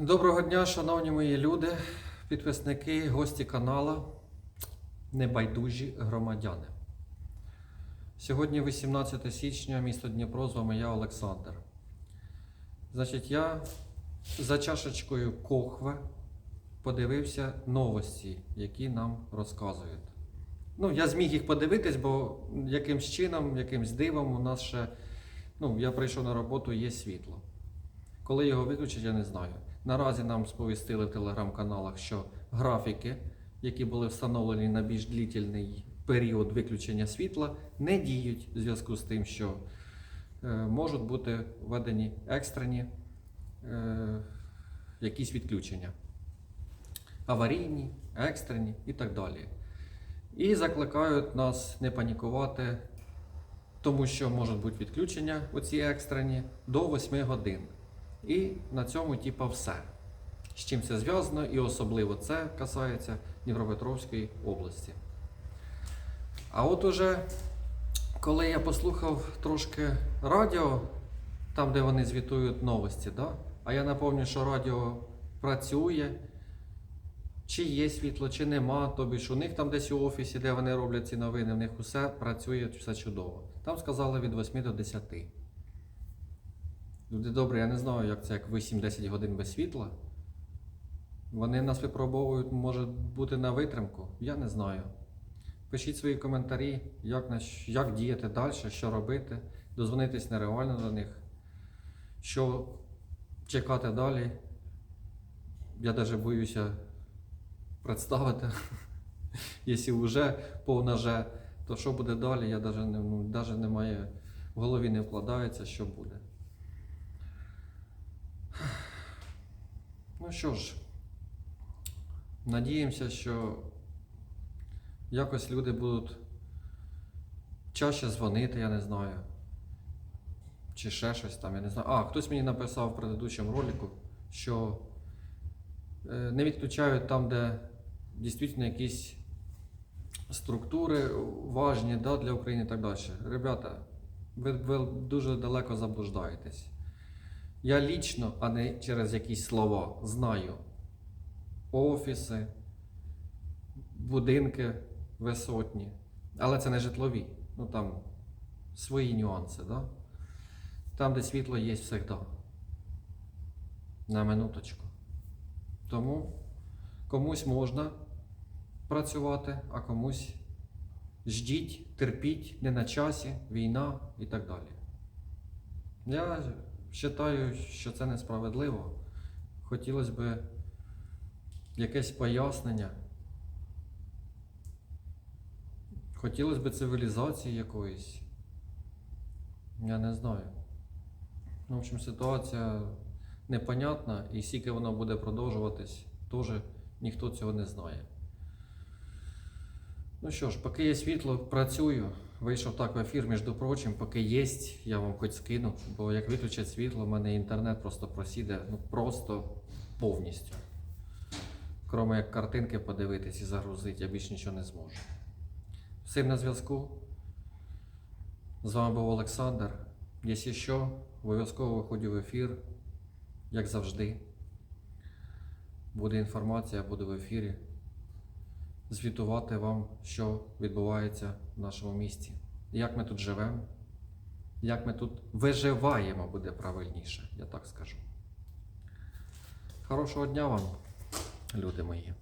Доброго дня, шановні мої люди, підписники, гості канала, небайдужі громадяни. Сьогодні 18 січня, місто Дніпро, з вами я, Олександр. Значить, я за чашечкою кохве подивився новості, які нам розказують. Ну, я зміг їх подивитись, бо якимсь чином, якимсь дивом у нас ще, ну, я прийшов на роботу, є світло. Коли його виключать, я не знаю. Наразі нам сповістили в телеграм-каналах, що графіки, які були встановлені на більш длительний період виключення світла, не діють в зв'язку з тим, що е, можуть бути введені екстрені е, якісь відключення. Аварійні, екстрені і так далі. І закликають нас не панікувати, тому що можуть бути відключення, оці екстрені, до 8 годин. І на цьому, типа, все. З чим це зв'язано, і особливо це касається Дніпропетровської області. А от уже, коли я послухав трошки радіо, там, де вони звітують новості, да? а я напомню, що радіо працює, чи є світло, чи нема, тобі ж у них там десь у офісі, де вони роблять ці новини, в них усе працює, все чудово. Там сказали від 8 до 10. Люди добрі, я не знаю, як це як 8-10 годин без світла. Вони нас випробовують, може бути на витримку. Я не знаю. Пишіть свої коментарі, як, як діяти далі, що робити, дозвонитись нереально до них, що чекати далі. Я навіть боюся представити. Якщо вже повна же, то що буде далі, я навіть ну, навіть немає, в голові не вкладається, що буде. Ну що ж, надіємося, що якось люди будуть чаще дзвонити, я не знаю. Чи ще щось там, я не знаю. А, хтось мені написав в предыдущому ролику, що е, не відключають там, де дійсно якісь структури важні да, для України і так далі. Ребята, ви, ви дуже далеко заблуждаєтесь. Я лічно, а не через якісь слова, знаю офіси, будинки висотні, але це не житлові. Ну там свої нюанси, да? Там, де світло є завжди. На минуточку. Тому комусь можна працювати, а комусь ждіть, терпіть, не на часі, війна і так далі. Я вважаю, що це несправедливо. Хотілося б якесь пояснення. Хотілося б цивілізації якоїсь. Я не знаю. Ну, в общем, ситуація непонятна, і скільки вона буде продовжуватись, теж ніхто цього не знає. Ну що ж, поки є світло, працюю. Вийшов так в ефір, між прочим, поки є, я вам хоч скину, бо як виключать світло, в мене інтернет просто просіде, ну просто повністю. Кроме як картинки подивитись і загрузити, я більше нічого не зможу. Всім на зв'язку. З вами був Олександр. Якщо що, обов'язково виходжу в ефір, як завжди. Буде інформація, буду в ефірі. Звітувати вам, що відбувається в нашому місті. Як ми тут живемо, як ми тут виживаємо, буде правильніше, я так скажу. Хорошого дня вам, люди мої.